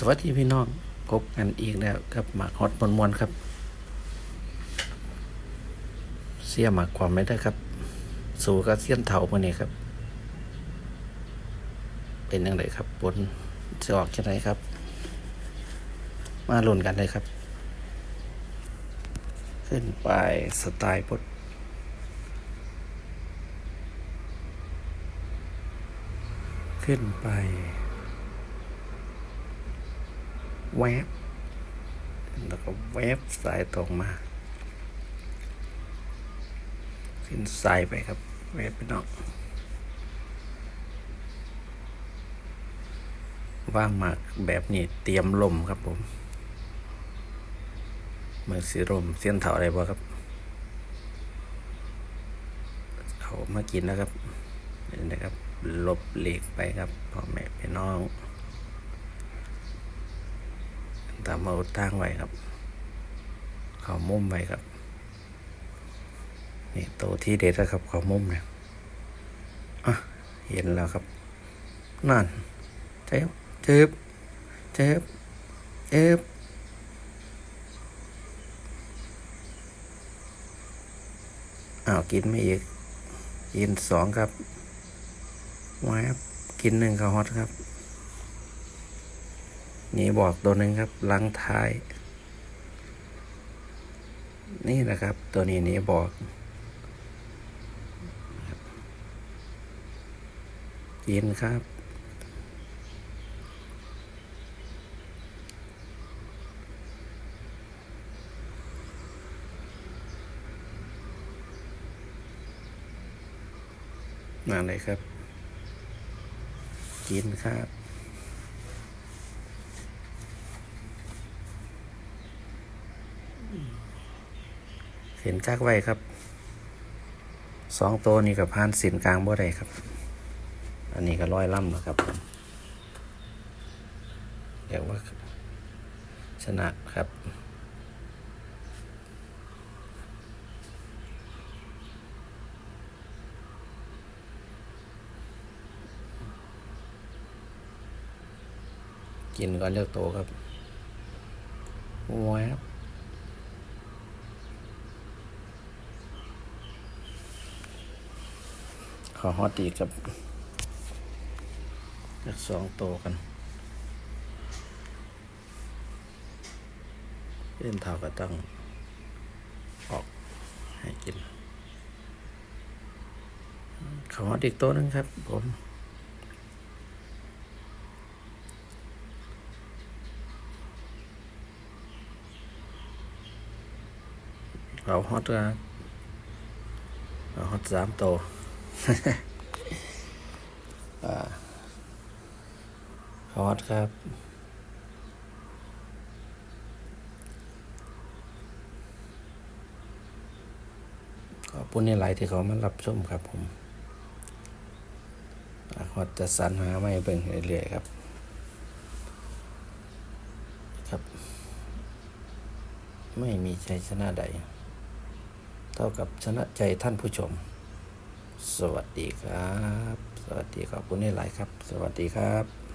สวัสดีพี่น้องพบกันอีกแล้วกับหมากฮอตมวนมวนๆครับ เสียหมากความไม่ได้ครับ สู่กับเสียนเถามาเนี่ยครับ เป็นยังไงครับบนจะออกยังไงครับ มาลุ้นกันเลยครับ ขึ้นไปสไตล์พดขึ้นไป แวบแล้วก็แวบสายตรงมาขึ้นสายไปครับ แวบไปนอกว่างมากแบบนี้เตรียมลมครับผมเมื่อสีลมเสี้ยนเถาอะไรบ่ครับเขามากินแล้วครับนี่นะครับ ลบเหล็กไปครับพ่อแม่พี่น้อง ตามมาอุดตั้งไว้ครับ เขามุมไว้ครับ นี่โตวที่เด็ดแล้วครับ เขามุมเนี่ยอะเห็นแล้วครับ นั่นเจ็บเจ็บเจ็บเจ็บอ้าวกินไม่อีกกินสองครับแวบกินหนึ่งข้าฮอตครับ นี่บอกตัวหนึ่งครับหลังท้าย นี่นะครับ ตัวนี้นี่บอกกินครับมาเลยครับ กินครับ เห็นจักไว้ครับสองตัวนี้กับพานสินกลางบ่ได้ครับ อันนี้ก็ร้อยล่ำนะครับผมเรียกว่าชนะครับกินก่อนเลือกโตวครับแวบ ขอฮอตอีกกับสองโตวกันเล่นเท่าก็ต้องออกให้กิน ขอฮอตอีกโตวนึงครับผมเอาฮอตครับเอาฮอตสามโต วอ่าฮอตครับ ขอบคุณในหลายที่เขามารับชมครับผมอ่าฮอตจะสรรหาไม่เบิ่งเรื่อยๆครับ ครับ ไม่มีชัยชนะใด เท่ากับชนะใจท่านผู้ชม สวัสดีครับ สวัสดีขอบคุณหลายครับ สวัสดีครับ